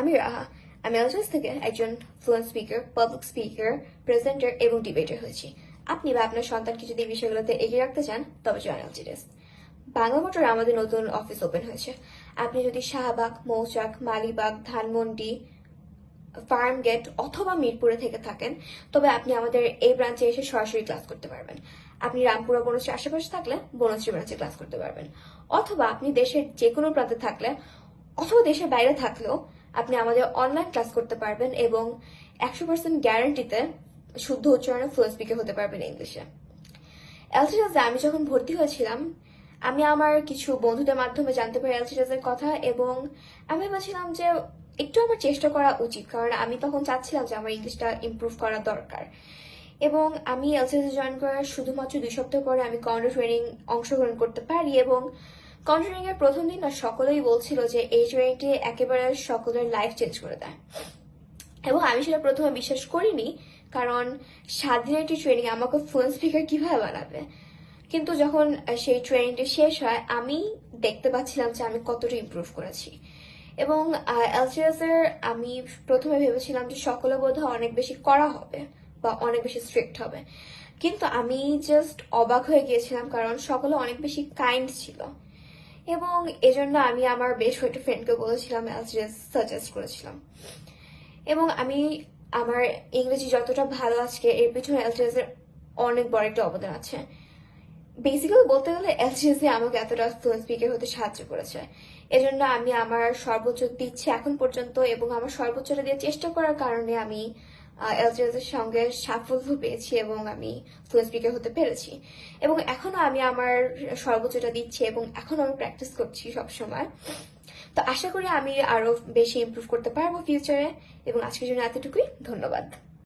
আমি রাহা আমি এলজিএস থেকে একজন fluent speaker public speaker presenter এবং ডিবেটার হয়েছি। আপনি বা আপনার সন্তানকে যদি এই বিষয়গুলোতে এগিয়ে রাখতে চান, তবে জয়েন এলজিএস বাংলা মোটরে আমাদের নতুন অফিস ওপেন হয়েছে। আপনি যদি শাহবাগ, মৌচাক, মালিবাগ, ধানমন্ডি ফার্ম গেট অথবা মিরপুরে থেকে থাকেন, তবে আপনি আমাদের এই ব্রাঞ্চে এসে সরাসরি ক্লাস করতে পারবেন। আপনি রামপুরা বনশ্রীর আশেপাশে থাকলে বনশ্রী ব্রাঞ্চে ক্লাস করতে পারবেন। অথবা আপনি দেশের যে কোনো প্রান্তে থাকলে অথবা দেশের বাইরে থাকলেও আপনি আমাদের অনলাইন ক্লাস করতে পারবেন এবং একশো পার্সেন্ট গ্যারান্টিতে শুদ্ধ উচ্চারণে ফ্লো স্পিকার হতে পারবেন ইংলিশে এলসিটাসে আমি যখন ভর্তি হয়েছিলাম, আমি আমার কিছু বন্ধুদের মাধ্যমে জানতে পারি এলসিটাসের কথা এবং আমি ভেবেছিলাম যে একটু আমার চেষ্টা করা উচিত, কারণ আমি তখন চাচ্ছিলাম যে আমার ইংলিশটা ইমপ্রুভ করা দরকার। এবং আমি এলসিএস জয়েন করার শুধুমাত্র দুই সপ্তাহ পরে আমি কন্ডো ট্রেনিং অংশগ্রহণ করতে পারি এবং কন্ডো ট্রেনিং এর প্রথম দিন না সকলেই বলছিল যে এই ট্রেনিংটি একেবারে সকলের লাইফ চেঞ্জ করে দেয়। এবং আমি সেটা প্রথমে বিশ্বাস করিনি, কারণ সাত দিনের একটি ট্রেনিং আমাকে ফোন স্পিকার কীভাবে বানাবে? কিন্তু যখন সেই ট্রেনিংটি শেষ হয়, আমি দেখতে পাচ্ছিলাম যে আমি কতটা ইমপ্রুভ করেছি। এবং এলসিএস এর আমি প্রথমে ভেবেছিলাম যে সকলে বোধহয় অনেক বেশি করা হবে বা অনেক বেশি স্ট্রিক্ট হবে। কিন্তু আমি জাস্ট অবাক হয়ে গিয়েছিলাম, কারণ সকলে অনেক বেশি কাইন্ড ছিল। এবং এজন্য আমি আমার বেশ কয়েকটা ফ্রেন্ডকে বলেছিলাম এলসিএস সাজেস্ট করেছিলাম। এবং আমি আমার ইংরেজি যতটা ভালো আজকে, এর পিছনে এর অনেক বড় একটা অবদান আছে। বেসিক্যালি বলতে গেলে এলটিএস আমাকে এতটা ফ্লুয়েন্ট স্পিকার হতে সাহায্য করেছে। এজন্য আমি আমার সর্বোচ্চ দিচ্ছি এখন পর্যন্ত এবং আমার সর্বোচ্চটা দিয়ে চেষ্টা করার কারণে আমি এলটিএস এর সঙ্গে সাফল্য পেয়েছি এবং আমি ফ্লুয়েন্ট স্পিকার হতে পেরেছি। এবং এখনও আমি আমার সর্বোচ্চটা দিচ্ছি এবং এখনও আমি প্র্যাকটিস করছি সবসময়। তো আশা করি আমি আরও বেশি ইম্প্রুভ করতে পারব ফিউচারে এবং আজকের জন্য এতটুকুই। ধন্যবাদ।